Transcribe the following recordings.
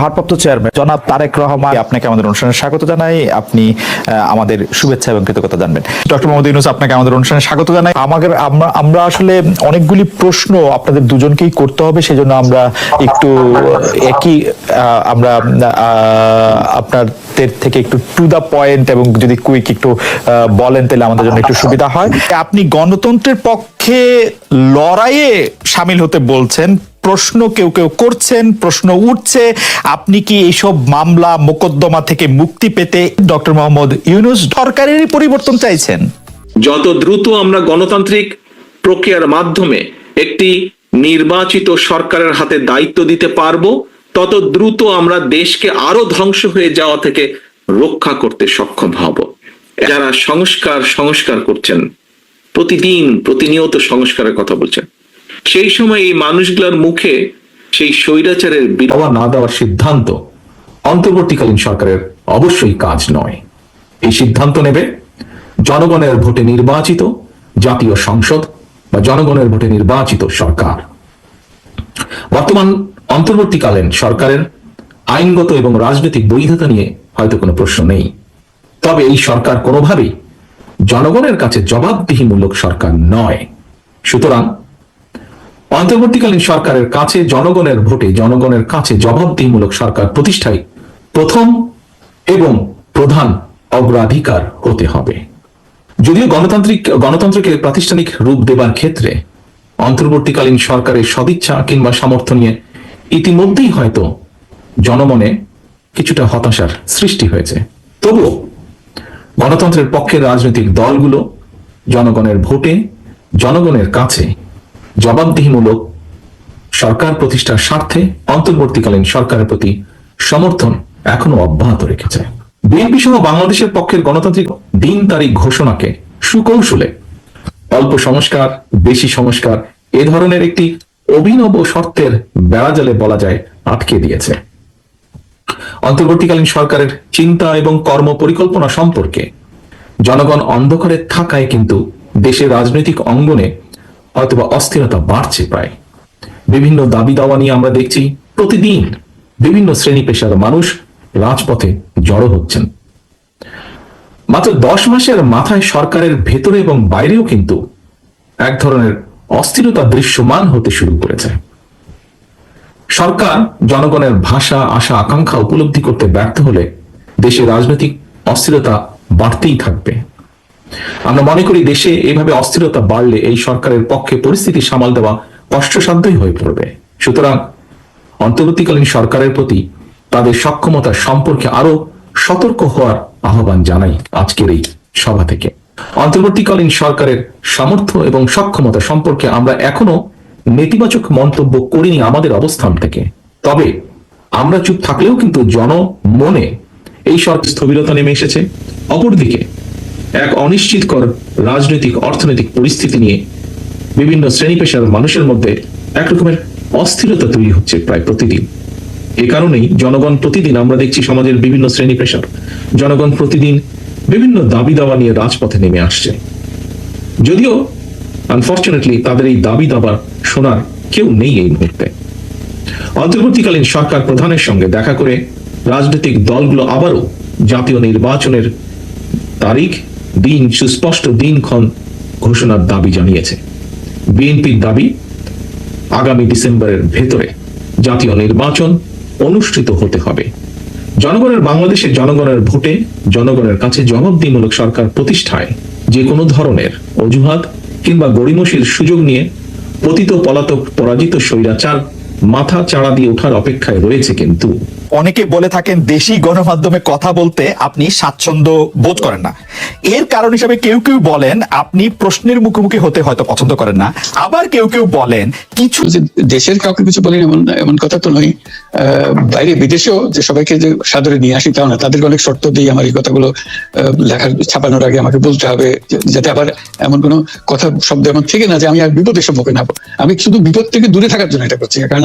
ভারপ্রাপ্ত চেয়ারম্যান জনাব তারেক রহমান, আপনাকে আমাদের অনুষ্ঠানে স্বাগত জানাই। আপনি আমাদের শুভেচ্ছা এবং কৃতজ্ঞতা জানবেন। ডক্টর মোহাম্মদ ইউনুস, আপনাকে আমাদের অনুষ্ঠানে স্বাগত জানাই। আমাদের, আমরা আমরা আসলে অনেকগুলি প্রশ্ন আপনাদের দুজনকেই করতে হবে, সেজন্য আমরা একটু, একই আমরা আপনাদের থেকে একটু টু দা পয়েন্ট এবং যদি কুইক একটু বলেন, তাহলে আমাদের জন্য একটু সুবিধা হয়। আপনি গণতন্ত্রের পক্ষে লড়াইয়ে সামিল হতে বলছেন প্রশ্ন কেউ কেউ করছেন, প্রশ্ন উঠছে। আপনি কি এইসব মামলা, মোকদ্দমা থেকে মুক্তি পেতে ডক্টর মোহাম্মদ ইউনুস সরকারেরই পরিবর্তন চাইছেন? যত দ্রুত আমরা গণতান্ত্রিক প্রক্রিয়ার মাধ্যমে একটি নির্বাচিত সরকারের হাতে দায়িত্ব দিতে পারব, তত দ্রুত আমরা দেশকে আরও ধ্বংস হয়ে যাওয়া থেকে রক্ষা করতে সক্ষম হব। যারা সংস্কার সংস্কার করছেন, প্রতিদিন প্রতিনিয়ত সংস্কারের কথা বলছেন। সেই সময় এই মানুষগুলোর মুখে সেই স্বৈরাচারের দেওয়া না দেওয়ার সিদ্ধান্ত অন্তর্বর্তীকালীন সরকারের অবশ্যই কাজ নয়। এই সিদ্ধান্ত নেবে জনগণের ভোটে নির্বাচিত জাতীয় সংসদ বা জনগণের ভোটে নির্বাচিত সরকার। বর্তমান অন্তর্বর্তীকালীন সরকারের আইনগত এবং রাজনৈতিক বৈধতা নিয়ে হয়তো কোনো প্রশ্ন নেই। তবে এই সরকার কোনোভাবেই জনগণের কাছে জবাবদিহিমূলক সরকার নয়। সুতরাং অন্তর্বর্তীকালীন সরকারের কাছে জনগণের ভোটে জনগণের কাছে জবাবদিহিমূলক সরকার প্রতিষ্ঠায় প্রথম এবং প্রধান অগ্রাধিকার হতে হবে। যদিও গণতান্ত্রিক গণতন্ত্রকে প্রাতিষ্ঠানিক রূপ দেবার ক্ষেত্রে অন্তর্বর্তীকালীন সরকারের সদিচ্ছা কিংবা সামর্থ্য নিয়ে ইতিমধ্যেই হয়তো জনমনে কিছুটা হতাশার সৃষ্টি হয়েছে। তবুও গণতন্ত্রের পক্ষের রাজনৈতিক দলগুলো জনগণের ভোটে, জনগণের কাছে জবাবদিহিমূলক সরকার প্রতিষ্ঠার স্বার্থে অন্তর্বর্তীকালীন সরকারের প্রতি সমর্থন এখনও অব্যাহত রেখেছে। বিএনপি সহ বাংলাদেশের পক্ষের গণতান্ত্রিক দিন তারিখ ঘোষণাকে সুকৌশলে অল্প সংস্কার, বেশি সংস্কার এ ধরনের একটি অভিনব শর্তের বেড়াজালে বলা যায় আটকে দিয়েছে। অন্তর্বর্তীকালীন সরকারের চিন্তা এবং কর্ম পরিকল্পনা সম্পর্কে জনগণ অন্ধকারে থাকায় কিন্তু দেশের রাজনৈতিক অঙ্গনে হয়তোবা অস্থিরতা বাড়ছে প্রায়। বিভিন্ন দাবি দাওয়া নিয়ে আমরা দেখছি, প্রতিদিন বিভিন্ন শ্রেণি পেশার মানুষ রাজপথে জড়ো হচ্ছেন। মাত্র দশ মাসের মাথায় সরকারের ভেতরে এবং বাইরেও কিন্তু এক ধরনের অস্থিরতা দৃশ্যমান হতে শুরু করেছে। সরকার জনগণের ভাষা, আশা, আকাঙ্ক্ষা উপলব্ধি করতে ব্যর্থ হলে দেশে রাজনৈতিক অস্থিরতা বাড়তেই থাকবে। আমরা মনে করি দেশে এভাবে অস্থিরতা বাড়লে এই সরকারের পক্ষে পরিস্থিতি সামাল দেওয়া কষ্টসাধ্যই হয়ে পড়বে। সুতরাং অন্তর্বর্তীকালীন সরকারের প্রতি তাদের সক্ষমতা সম্পর্কে আরও সতর্ক হওয়ার আহ্বান জানাই আজকের এই সভা থেকে। অন্তর্বর্তীকালীন সরকারের সামর্থ্য এবং সক্ষমতা সম্পর্কে আমরা এখনও নেতিবাচক মন্তব্য করিনি আমাদের অবস্থান থেকে। তবে আমরা চুপ থাকলেও কিন্তু জনমনে এই সরকার স্থবিরতা নেমে এসেছে। অপরদিকে এক অনিশ্চিতকর রাজনৈতিক, অর্থনৈতিক পরিস্থিতি নিয়ে বিভিন্ন শ্রেণি পেশার মানুষের মধ্যে এক রকমের অস্থিরতা তৈরি হচ্ছে প্রায় প্রতিদিন। এ কারণেই জনগণ প্রতিদিন, আমরা দেখছি সমাজের বিভিন্ন শ্রেণি পেশার জনগণ প্রতিদিন বিভিন্ন দাবি দাওয়া নিয়ে রাজপথে নেমে আসছে। যদিও আনফর্চুনেটলি তাদের এই দাবি দাবা শোনার কেউ নেই এই মুহূর্তে। অন্তর্বর্তীকালীন সরকার প্রধানের সঙ্গে দেখা করে রাজনৈতিক দলগুলো আবারও জাতীয় নির্বাচনের তারিখ দিন সুস্পষ্ট দিনক্ষণ ঘোষণার দাবি জানিয়েছে। বিএনপির দাবি, আগামী ডিসেম্বরের ভেতরে জাতীয় নির্বাচন অনুষ্ঠিত হতে হবে। জনগণের বাংলাদেশের জনগণের ভোটে জনগণের কাছে জবাবদিহিমূলক সরকার প্রতিষ্ঠায় যে কোনো ধরনের অজুহাত কিংবা গড়িমসির সুযোগ নিয়ে পতিত পলাতক পরাজিত স্বৈরাচার মাথা চাড়া দিয়ে ওঠার অপেক্ষায় রয়েছে কিন্তু। অনেকে বলে থাকেন দেশি গণমাধ্যমে কথা বলতে আপনি স্বাচ্ছন্দ্য বোধ করেন না। এর কারণ হিসাবে কেউ কেউ বলেন আপনি প্রশ্নের মুখোমুখি হতে হয়তো পছন্দ করেন না। আবার কেউ কেউ বলেন কিছু যে দেশের কাউকে কিছু বলেন এমন এমন কথা তো নয়। বাইরে বিদেশেও যে সবাইকে যে সাদরে নিয়ে আসি তাও না। তাদেরকে অনেক শর্ত দিয়ে আমার এই কথাগুলো আহ, লেখার ছাপানোর আগে আমাকে বলতে হবে যাতে আবার এমন কোনো কথা শব্দ এমন থেকে না যে আমি আর বিপদের সম্মুখীন হব আমি শুধু বিপদ থেকে দূরে থাকার জন্য এটা করছি। কারণ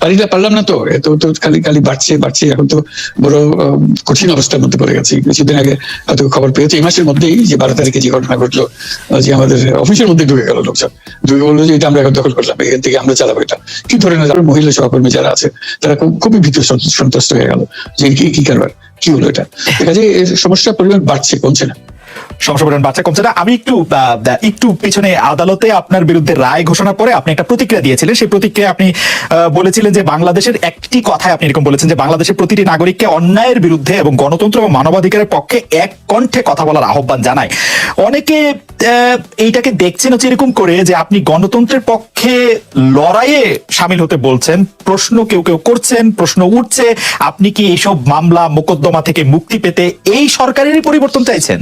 পারি পারলাম না তো এত তো খালি খালি বাড়ছে বাড়ছে, এখন তো বড় কঠিন অবস্থার মধ্যে পড়ে গেছি। কিছুদিন আগে হয়তো খবর পেয়েছি, এই মাসের মধ্যেই যে বারো তারিখে যে ঘটনা ঘটলো যে আমাদের অফিসের মধ্যে ঢুকে গেল লোকজন। ঢুকে বলল যে এটা আমরা দখল করলাম, এখান থেকে আমরা চালাবো এটা। কি ধরনের যারা মহিলা সহকর্মী যারা আছে, তারা খুব, খুবই ভীত সন্ত- সন্ত্রস্ত হয়ে গেল। যে কি কি কারবার, কি হলো এটা? দেখা যায় সমস্যার পরিমাণ বাড়ছে, কমছে না। পরিমাণ বাচ্চা কমছে না। আমি একটু একটু পিছনে আদালতে আপনার বিরুদ্ধে রায় ঘোষণার পরে আপনি একটা প্রতিক্রিয়া দিয়েছিলেন। সেই প্রতিক্রিয়া আপনি বলেছিলেন যে বাংলাদেশের একটি কথায় আপনি এরকম বলেছেন যে বাংলাদেশের প্রতিটি নাগরিককে অন্যায়ের বিরুদ্ধে এবং গণতন্ত্র এবং মানবাধিকারের পক্ষে এক কণ্ঠে কথা বলার আহ্বান জানায়। অনেকে এইটাকে দেখছেন হচ্ছে এরকম করে যে আপনি গণতন্ত্রের পক্ষে লড়াইয়ে সামিল হতে বলছেন, প্রশ্ন কেউ কেউ করছেন, প্রশ্ন উঠছে, আপনি কি এইসব মামলা, মোকদ্দমা থেকে মুক্তি পেতে এই সরকারেরই পরিবর্তন চাইছেন?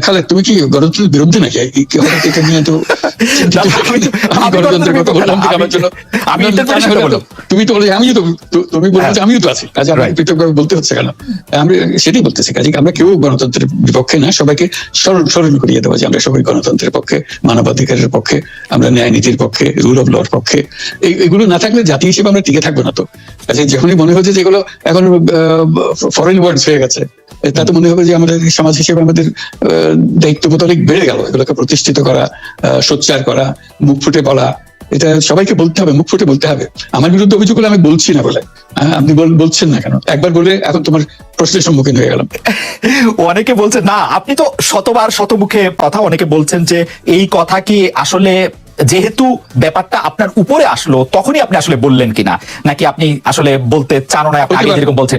খালেদ তুমি কি গণতন্ত্রের বিরুদ্ধে নাকি এই এটা নিয়ে তো? আমি তো- আমি আমি গণতন্ত্রের কথা বললাম আমার জন্য আমি। তুমি তো আমিও তো তো- তুমি বলছো। আমিও তো আছি কাজে আমাকে পৃথকভাবে বলতে হচ্ছে কেন আমরা সেটাই বলতেছি কাজে আমরা কেউ গণতন্ত্রের বিপক্ষে না সবাইকে স্মরণ স্মরণ করিয়ে দেবো যে আমরা সবাই গণতন্ত্রের পক্ষে মানবাধিকারের পক্ষে আমরা ন্যায় নীতির পক্ষে রুল অফ লর পক্ষে এগুলো না থাকলে জাতি হিসেবে আমরা টিকে থাকব না তো কাজে যখনই মনে হচ্ছে যেগুলো এখন ফরেন ওয়ার্ডস হয়ে গেছে তাতে মনে হবে যে আমাদের সমাজ হিসেবে আমাদের দায়িত্ববোধ অনেক বেড়ে গেল। এগুলোকে প্রতিষ্ঠিত করা সোচ্চার করা মুখ ফুটে বলা এটা সবাইকে বলতে হবে মুখ ফুটে বলতে হবে। আমার বিরুদ্ধে অভিযোগ হলে আমি বলছি না বলে। হ্যাঁ, আপনি বলছেন না কেন? একবার বলে এখন তোমার প্রশ্নের সম্মুখীন হয়ে গেলাম। অনেকে বলছেন না আপনি তো শতবার শতমুখে কথা অনেকে বলছেন যে এই কথা কি আসলে যেহেতু ব্যাপারটা আপনার উপরে আসলো তখনই আপনি আসলে বললেন কিনা? নাকি আপনি আসলে বলতে চান না আপনি যেরকম বলছেন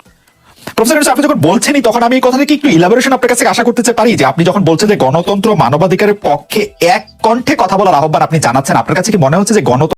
প্রফেসর আপনি যখন বলছেনই, তখন আমি এই কথাটা কি একটু ইলাবোরেশন আপনার কাছে আশা করতে পারি যে আপনি যখন বলছেন যে গণতন্ত্র মানবাধিকারের পক্ষে এক কণ্ঠে কথা বলার আহ্বান আপনি জানাচ্ছেন, আপনার কাছে কি মনে হচ্ছে যে গণতন্ত্র